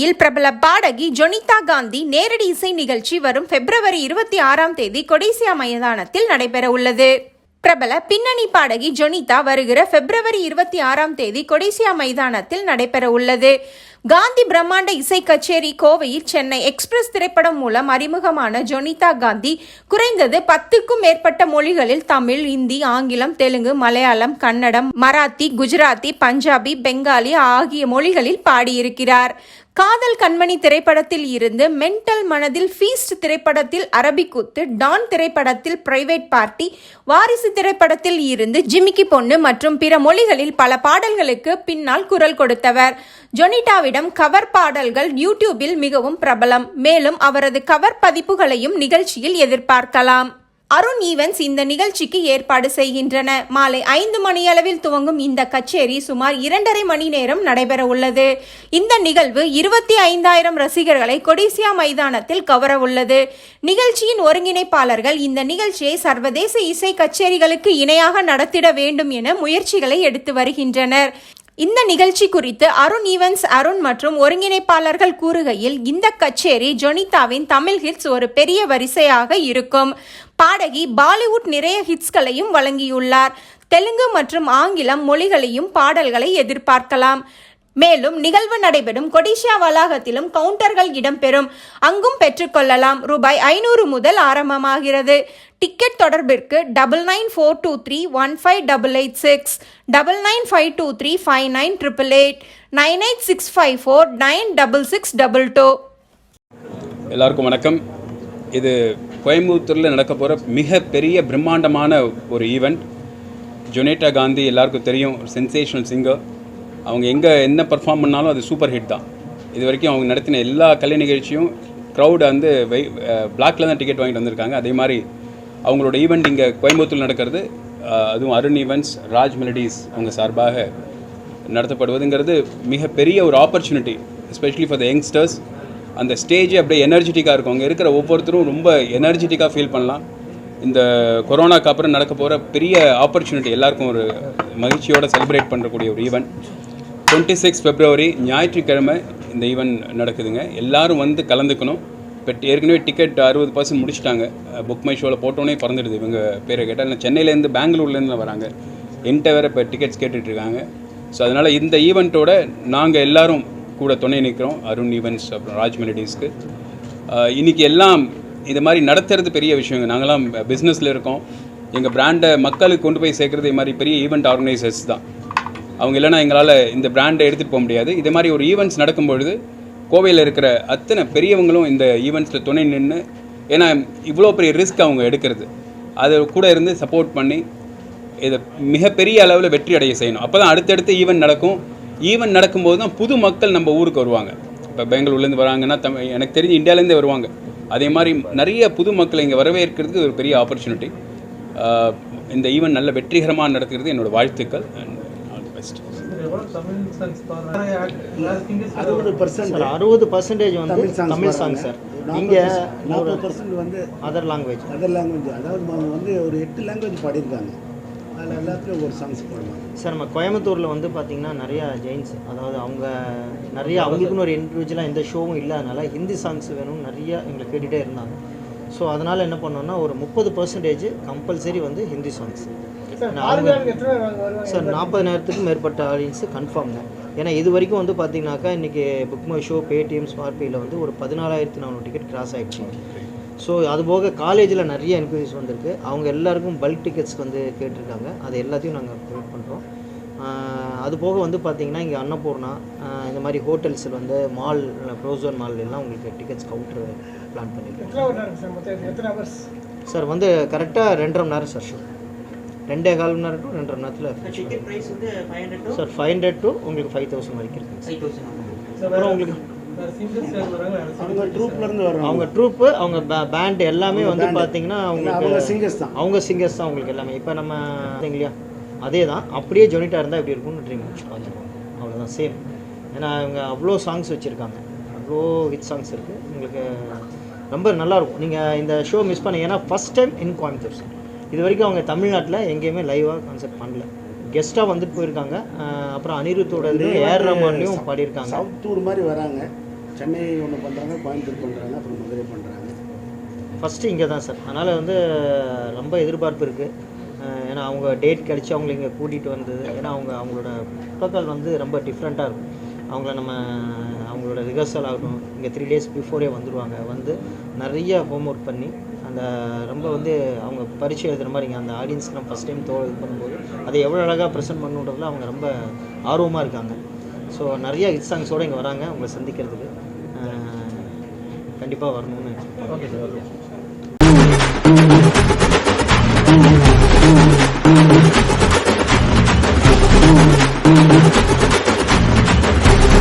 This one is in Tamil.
சென்னையில் பிரபல பாடகி ஜொனிதா காந்தி நேரடி இசை நிகழ்ச்சி வரும் பிப்ரவரி இருபத்தி ஆறாம் தேதி கொடைசியா மைதானத்தில் நடைபெற உள்ளது. பிரபல பின்னணி பாடகி ஜொனிதா வருகிற பிப்ரவரி இருபத்தி ஆறாம் தேதி கொடைசியா மைதானத்தில் நடைபெற உள்ளது. காந்தி பிரம்மாண்ட இசை கச்சேரி கோவையில் சென்னை எக்ஸ்பிரஸ் திரைப்படம் மூலம் அறிமுகமான ஜொனிதா காந்தி குறைந்தது பத்துக்கும் மேற்பட்ட மொழிகளில் தமிழ் இந்தி ஆங்கிலம் தெலுங்கு மலையாளம் கன்னடம் மராத்தி குஜராத்தி பஞ்சாபி பெங்காலி ஆகிய மொழிகளில் பாடியிருக்கிறார். காதல் கண்மணி திரைப்படத்தில் இருந்து மென்டல் மனதில் ஃபீஸ்ட் திரைப்படத்தில் அரபிக்குத்து டான் திரைப்படத்தில் பிரைவேட் பார்ட்டி வாரிசு திரைப்படத்தில் இருந்து ஜிமிக்கி பொண்ணு மற்றும் பிற மொழிகளில் பல பாடல்களுக்கு பின்னால் குரல் கொடுத்தவர். ஜொனிட்டாவிடம் கவர் பாடல்கள் யூடியூபில் மிகவும் பிரபலம். மேலும் அவரது கவர் பதிப்புகளையும் நிகழ்ச்சியில் எதிர்பார்க்கலாம். அருண் ஈவன்ஸ் இந்த நிகழ்ச்சிக்கு ஏற்பாடு செய்கின்றன. மாலை ஐந்து மணியளவில் துவங்கும் இந்த கச்சேரி சுமார் இரண்டரை மணி நேரம் நடைபெற உள்ளது. இந்த நிகழ்வு இருபத்தி ஐந்தாயிரம் ரசிகர்களை கொடிசியா மைதானத்தில் கவர உள்ளது. நிகழ்ச்சியின் ஒருங்கிணைப்பாளர்கள் இந்த நிகழ்ச்சியை சர்வதேச இசை கச்சேரிகளுக்கு இணையாக நடத்திட வேண்டும் என முயற்சிகளை எடுத்து வருகின்றனர். இந்த நிகழ்ச்சி குறித்து அருண் ஈவன்ஸ் அருண் மற்றும் ஒருங்கிணைப்பாளர்கள் கூறுகையில் இந்த கச்சேரி ஜொனிதாவின் தமிழ் ஹிட்ஸ் ஒரு பெரிய வரிசையாக இருக்கும். பாடகி பாலிவுட் நிறைய ஹிட்ஸ்களையும் வழங்கியுள்ளார். தெலுங்கு மற்றும் ஆங்கிலம் மொழிகளையும் பாடல்களை எதிர்பார்க்கலாம். மேலும் நிகழ்வு நடைபெறும் கொடிஷியா வளாகத்திலும் கவுண்டர்கள் இடம்பெறும். அங்கும் பெற்றுக்கொள்ளலாம் ரூபாய் ஐநூறு முதல் ஆரம்பமாகிறது. Ticket தொடர்பிற்கு double nine four two three one five double eight six double nine five two three five nine triple eight nine eight six five four nine double six double two எல்லாருக்கும் வணக்கம். இது கோயம்புத்தூரில் நடக்க போகிற மிகப்பெரிய பிரம்மாண்டமான ஒரு ஈவெண்ட் ஜொனேட்டா காந்தி எல்லாருக்கும் தெரியும் சென்சேஷனல் சிங்கர் அவங்க எங்கே என்ன பர்ஃபார்ம் பண்ணாலும் அது சூப்பர் ஹிட் தான். இது வரைக்கும் அவங்க நடத்தின எல்லா கலை நிகழ்ச்சியும் க்ரௌடு வந்து வெய் பிளாக்ல தான் டிக்கெட் வாங்கிட்டு வந்திருக்காங்க. அதே மாதிரி அவங்களோட ஈவெண்ட் இங்கே கோயம்புத்தூர் நடக்கிறது அதுவும் அருண் ஈவெண்ட்ஸ் ராஜ் மெலடிஸ் அவங்க சார்பாக நடத்தப்படுவதுங்கிறது மிகப்பெரிய ஒரு opportunity especially for the youngsters அந்த ஸ்டேஜ் அப்படியே எனர்ஜெட்டிக்காக இருக்கும். அங்கே இருக்கிற ஒவ்வொருத்தரும் ரொம்ப எனர்ஜெட்டிக்காக ஃபீல் பண்ணலாம். இந்த கொரோனாக்கு அப்புறம் நடக்க போகிற பெரிய ஆப்பர்ச்சுனிட்டி எல்லாருக்கும் ஒரு மகிழ்ச்சியோட செலிப்ரேட் பண்ணக்கூடிய ஒரு ஈவெண்ட் டுவெண்ட்டி சிக்ஸ் ஃபெப்ரவரி ஞாயிற்றுக்கிழமை இந்த ஈவெண்ட் நடக்குதுங்க. எல்லாரும் வந்து கலந்துக்கணும். இப்போ ஏற்கனவே டிக்கெட் அறுபது பர்சன்ட் முடிச்சிட்டாங்க. புக் மை ஷோவில் போட்டோன்னே பறந்துடுது. இவங்க பேரை கேட்டால் இல்லை சென்னையிலேருந்து பெங்களூர்லேருந்து வராங்க. என்கிட்ட வேறு இப்போ டிக்கெட்ஸ் கேட்டுட்ருக்காங்க. ஸோ அதனால் இந்த ஈவெண்ட்டோட நாங்கள் எல்லாரும் கூட துணை நிற்கிறோம் அருண் ஈவெண்ட்ஸ் அப்புறம் ராஜ் மெலடிஸ்க்கு இன்றைக்கி இன்னைக்கு எல்லாம் இது மாதிரி நடத்துறது பெரிய விஷயங்க. நாங்களாம் பிஸ்னஸில் இருக்கோம். எங்கள் பிராண்டை மக்களுக்கு கொண்டு போய் சேர்க்குறது இது மாதிரி பெரிய ஈவெண்ட் ஆர்கனைசர்ஸ் தான். அவங்க இல்லைன்னா எங்களால் இந்த பிராண்டை எடுத்துகிட்டு போக முடியாது. இது மாதிரி ஒரு ஈவெண்ட்ஸ் நடக்கும்பொழுது கோவையில் இருக்கிற அத்தனை பெரியவங்களும் இந்த ஈவெண்ட்ஸில் துணை நின்று ஏன்னா இவ்வளோ பெரிய ரிஸ்க் அவங்க எடுக்கிறது. அது கூட இருந்து சப்போர்ட் பண்ணி இதை மிகப்பெரிய அளவில் வெற்றி அடைய செய்யணும். அப்போ தான் அடுத்தடுத்து ஈவெண்ட் நடக்கும். ஈவெண்ட் நடக்கும்போது தான் புது மக்கள் நம்ம ஊருக்கு வருவாங்க. இப்போ பெங்களூர்லேருந்து வராங்கன்னா தமிழ் எனக்கு தெரிஞ்சு இந்தியாவிலேருந்தே வருவாங்க. அதே மாதிரி நிறைய புது மக்களை இங்கே வரவேற்கிறதுக்கு ஒரு பெரிய ஆப்பர்ச்சுனிட்டி இந்த ஈவெண்ட் நல்ல வெற்றிகரமாக நடத்துகிறது என்னோடய வாழ்த்துக்கள். அண்ட் அறுபது பர்சன்ட் அறுபது பர்சன்டேஜ் வந்து தமிழ் சாங். சார் இங்கே நாற்பது பர்சன்ட் வந்து அதர் லாங்குவேஜ் அதர் லாங்குவேஜ் அதாவது வந்து ஒரு எட்டு லாங்குவேஜ் பாடியிருக்காங்க. அதில் எல்லாத்துலேயும் ஒரு சாங்ஸ் பாடுவாங்க. சார் நம்ம கோயம்புத்தூரில் வந்து பார்த்தீங்கன்னா நிறையா ஜெயின்ஸ் அதாவது அவங்க நிறைய அவங்களுக்குன்னு ஒரு இண்டிவிஜுவலாக எந்த ஷோவும் இல்லாதனால ஹிந்தி சாங்ஸ் வேணும்னு நிறைய எங்களை கேட்டுகிட்டே இருந்தாங்க. ஸோ அதனால் என்ன பண்ணோம்னா ஒரு முப்பது பர்சன்டேஜ் கம்பல்சரி வந்து ஹிந்தி சாங்ஸ் சார் நாற்பதாயிரத்துக்கும் மேற்பட்ட ஆடியன்ஸு கன்ஃபார்ம் தான். ஏன்னா இது வரைக்கும் வந்து பார்த்தீங்கன்னாக்கா இன்றைக்கி புக் மை ஷோ பேடிஎம் ஸ்மார்ட்பேயில் வந்து ஒரு பதினாலாயிரத்தி நானூறு டிக்கெட் கிராஸ் ஆகிடுச்சு ஸோ அது போக காலேஜில் நிறைய என்கொயரிஸ் வந்திருக்கு. அவங்க எல்லாருக்கும் பல்க் டிக்கெட்ஸ் வந்து கேட்டிருக்காங்க. அது எல்லாத்தையும் நாங்கள் ப்ரொவைட் பண்ணுறோம் அது போக வந்து பார்த்தீங்கன்னா இங்கே அன்னபூர்ணா இந்த மாதிரி ஹோட்டல்ஸில் வந்து மால் ப்ரோசோன் மால் எல்லாம் உங்களுக்கு டிக்கெட்ஸ் கவுண்டர் பிளான் பண்ணியிருக்கோம் சார் வந்து கரெக்டாக ரெண்டரை மணி நேரம் சார். ஷோ ரெண்டே கால் மணி நேரம் டு ரெண்டரை மணி நேரத்தில் டிக்கெட் பிரைஸ் வந்து five hundred sir five hundred to உங்களுக்கு ஃபைவ் தௌசண்ட் வரைக்கும் இருக்குது அப்புறம் உங்களுக்கு அவங்க ட்ரூப்லேருந்து வர்றாங்க அவங்க ட்ரூப்பு அவங்க பேண்ட் எல்லாமே வந்து. பார்த்தீங்கன்னா அவங்க அவங்களுக்கு singers தான். அவங்க சிங்கர்ஸ் தான் உங்களுக்கு எல்லாமே. இப்போ நம்ம இல்லையா? அதே தான் அப்படியே ஜொனிட்டா இருந்தால் எப்படி இருக்கும்னு ட்ரீம் பார்த்துருக்கோம் அவ்வளோதான் சேம் ஏன்னா அவங்க அவ்வளோ சாங்ஸ் வச்சுருக்காங்க. அவ்வளோ ஹிட் சாங்ஸ் இருக்குது உங்களுக்கு ரொம்ப நல்லாயிருக்கும் நீங்கள் இந்த ஷோ மிஸ் பண்ணீங்க. ஏன்னா first time in Coimbatore sir இது வரைக்கும் அவங்க தமிழ்நாட்டில் எங்கேயுமே லைவாக கான்செப்ட் பண்ணல. கெஸ்ட்டாக வந்துட்டு போயிருக்காங்க. அப்புறம் அனிருத்தோட ஏஆர் ரஹ்மான்லையும் பாடியிருக்காங்க. சவுத் டூர் மாதிரி வராங்க. சென்னை ஒன்று பண்ணுறாங்க கோயம்புத்தூர் பண்ணுறாங்க அப்புறம் மதுரை பண்ணுறாங்க ஃபஸ்ட்டு இங்கே தான் சார் அதனால் வந்து ரொம்ப எதிர்பார்ப்பு இருக்குது ஏன்னா அவங்க டேட் கிடச்சி அவங்கள இங்கே கூட்டிகிட்டு வந்தது. ஏன்னா அவங்க அவங்களோட ப்ரோட்டோக்கால் வந்து ரொம்ப டிஃப்ரெண்ட்டாக இருக்கும். அவங்கள நம்ம அவங்களோட ரிஹர்சல் ஆகட்டும் இங்கே த்ரீ டேஸ் பிஃபோரே வந்துடுவாங்க வந்து நிறைய ஹோம்ஒர்க் பண்ணி அந்த ரொம்ப வந்து அவங்க பரிச்சை எழுதுகிற மாதிரி இங்கே அந்த ஆடியன்ஸ்க்கு நம்ம ஃபஸ்ட் டைம் தோ இது பண்ணும்போது அதை எவ்வளோ அழகாக ப்ரெசென்ட் பண்ணுன்றதுல அவங்க ரொம்ப ஆர்வமாக இருக்காங்க. ஸோ நிறைய ஹிட் சாங்ஸோடு இங்கே வராங்க. அவங்களை சந்திக்கிறதுக்கு கண்டிப்பாக வரணும்னு ஓகே சார் ஓகே